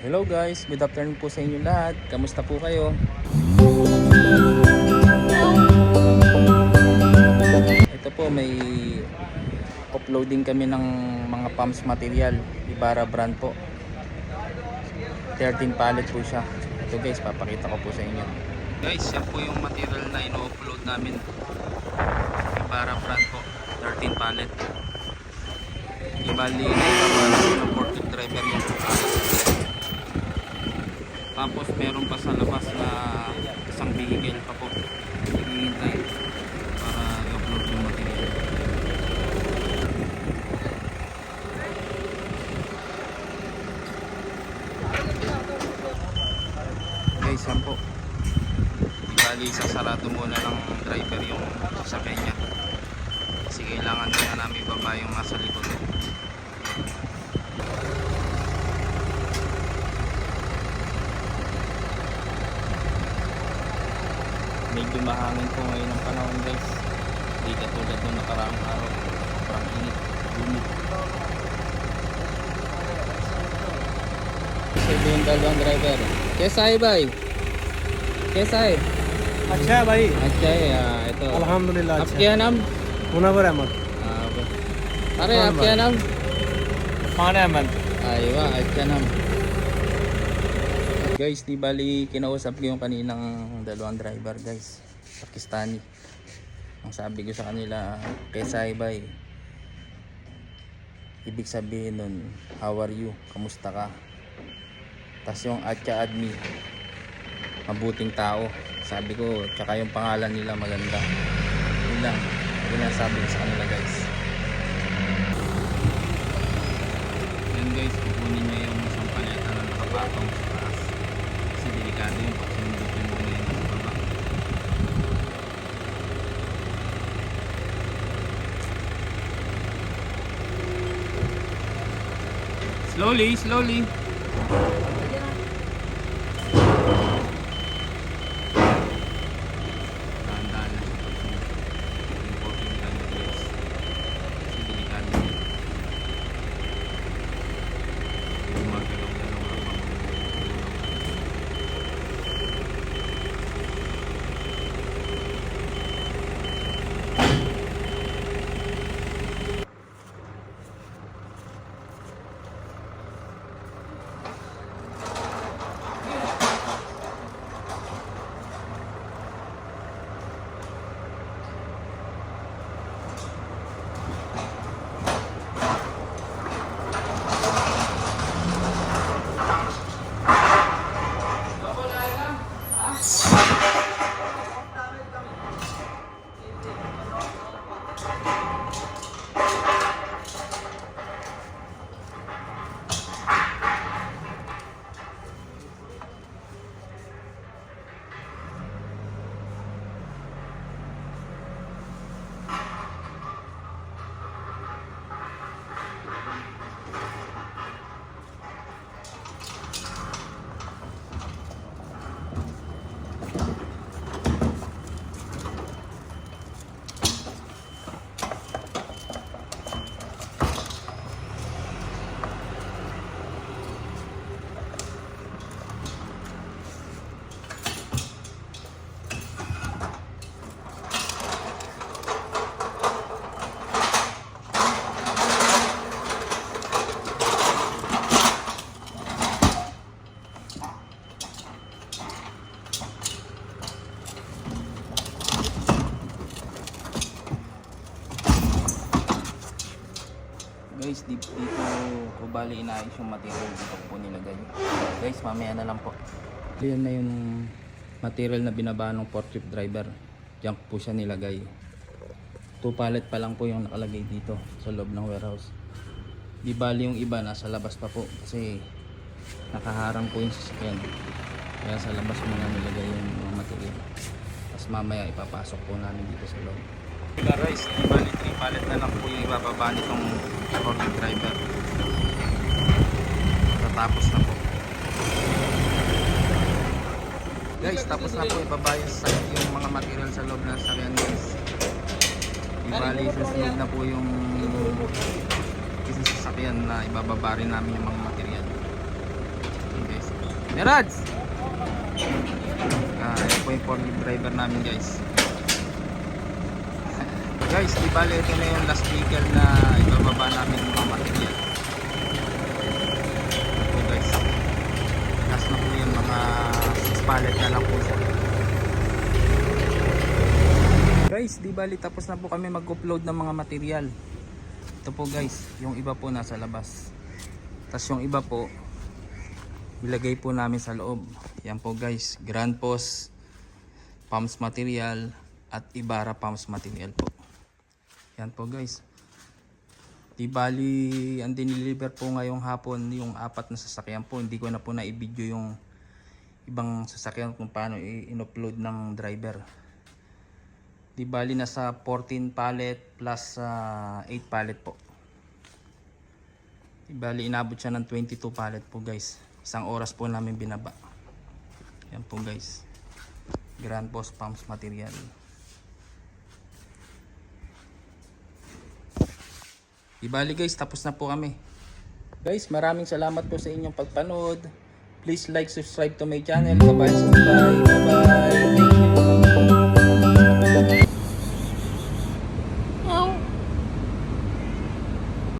Hello guys, good afternoon po sa inyo lahat. Kamusta po kayo? Ito po may uploading kami ng mga pumps material. Ibarra brand po. 13 pallet po siya. Ito guys, papakita ko po sa inyo. Guys, yan po yung material na ino-upload namin. Ibarra brand po. 13 pallet. Ibali supported driver yung tapos meron pa sa labas na isang vehicle pa po. Hinihintay para i-upload yung material. Guys yan po. Ibali sasarado muna ng driver yung sasakyan niya. Kasi kailangan na namin baba yung nasa likod medyo mahangin po ngayon ang panahon guys hindi katulad nung nakaraang araw sobrang init init kasi ito yung dalawang driver kesa hai bhai kesa hai अच्छा है भाई अच्छा है हाँ, ito अल्हम्दुलिल्लाह आप अच्छा क्या नाम मुनवर अहमद हाँ, okay. अरे कौन आप क्या भाई? नाम खान Ahmad Aywa, at ka nam. Guys, di bali kinausap ko yung kaninang dalawang driver guys. Pakistani. Ang sabi ko sa kanila, Kesay bay. Ibig sabihin nun, how are you? Kamusta ka? Tapos yung Atcha Admi, mabuting tao. Sabi ko, tsaka yung pangalan nila maganda. Yun lang. Yun ang sabi ko sa kanila guys. Yan guys, kukunin niya yung isang paleta na nakapatong sa taas. Kasi delikado yung pag sinundutin mo ngayon sa baba. Slowly, slowly. Guys, dito, dito ko bali inaayos yung material dito po nilagay. Guys, mamaya na lang po. Yan na yung material na binaba ng forklift driver. Diyan ko po siya nilagay. Two pallet pa lang po yung nakalagay dito sa loob ng warehouse. Di bali yung iba nasa labas pa po kasi nakaharang po yung sasakyan. Kaya sa labas muna nilagay yung mga material. Tapos mamaya ipapasok po namin dito sa loob. Guys, di bali 3 pallet na lang po yung ibababa nitong forklift driver. Tatapos na po. Guys, tapos na po ibaba yung, sa- yung mga material sa loob ng sasakyan guys. Di bali susunod na po yung isang sasakyan na ibababa rin namin yung mga material. Okay. Mirads! Ah, ito po yung forklift driver namin guys. Guys, di bale ito na yung last vehicle na ibababa namin mga material. Ito guys. Last na po yung mga 6 pallet na lang po. Guys, di bali tapos na po kami mag-upload ng mga material. Ito po guys, yung iba po nasa labas. Tapos yung iba po, ilagay po namin sa loob. Yan po guys, Grand Post, pumps material, at Ibarra pumps material po. Yan po guys. Di bali, ang diniliver po ngayong hapon, yung apat na sasakyan po. Hindi ko na po na-video yung ibang sasakyan kung paano i-upload ng driver. Di bali nasa 14 pallet plus ah, 8 pallet po. Di bali inabot siya ng 22 pallet po guys. Isang oras po namin binaba. Yan po guys. Grand Boss Pumps material. Di bali guys, tapos na po kami. Guys, maraming salamat po sa inyong pagpanood. Please like, subscribe to my channel. Bye-bye. Bye-bye.